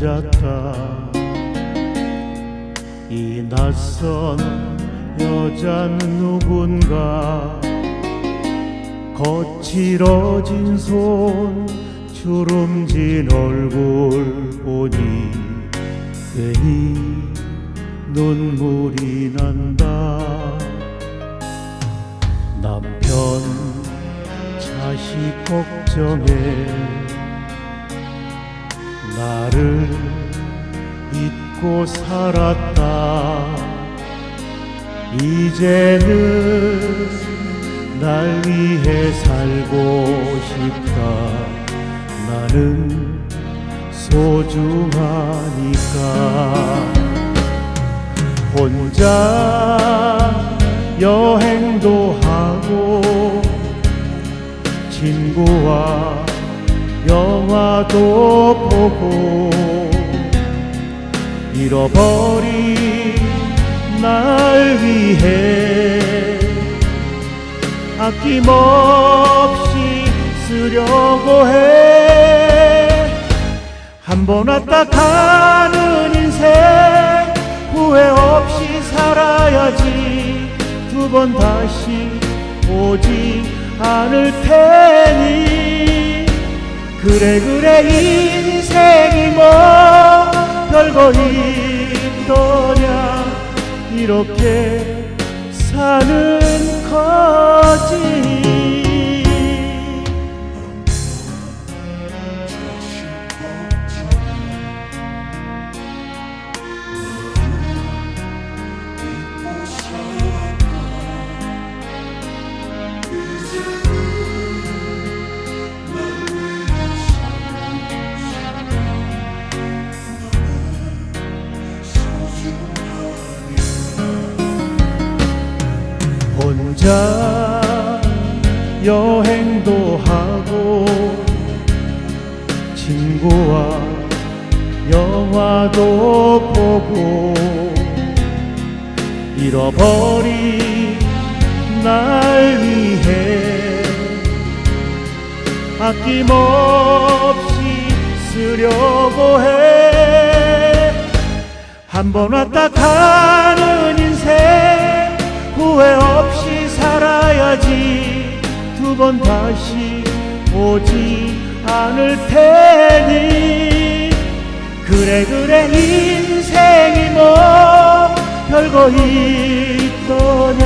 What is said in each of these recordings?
찾았다. 이 낯선 여자는 누군가? 거칠어진 손 주름진 얼굴 보니 괜히 눈물이 난다. 남편 자식 걱정에 나를 잊고 살았다. 이제는 날 위해 살고 싶다. 나는 소중하니까. 혼자 여행도 하고 친구와 영화도 보고 잃어버린 날 위해 아낌없이 쓰려고 해. 한 번 왔다 가는 인생 후회 없이 살아야지. 두 번 다시 오지 않을 테니 그래 그래 인생이 뭐 별거 있더냐. 이렇게 사는 거지 혼자 여행도 하고 친구와 영화도 보고 잃어버린 날 위해 아낌없이 쓰려고 해. 한 번 왔다 가는 인생 후회 없이 살아야지. 두 번 다시 오지 않을 테니. 그래 그래 인생이 뭐 별거 있더냐.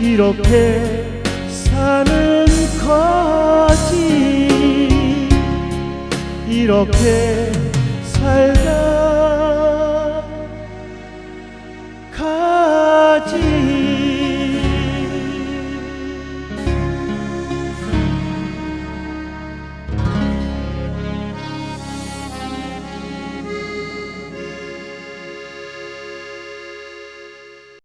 이렇게 사는 거지. 이렇게